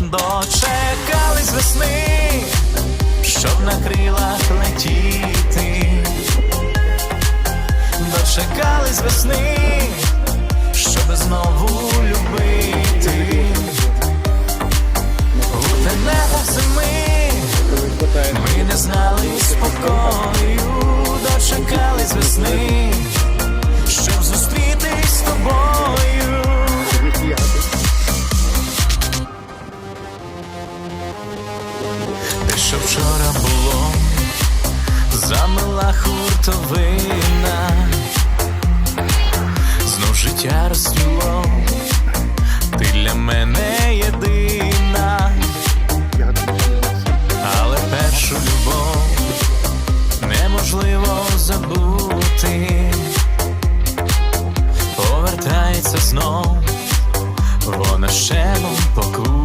дочекались весни, щоб на крилах летіти, дочекались весни, щоб знову любити. У тенетах зими ми не знали спокою, що вчора було, замила хуртовина, знов життя розцвіло, ти для мене єдина, але першу любов неможливо забути, повертається знов, вона ще покує.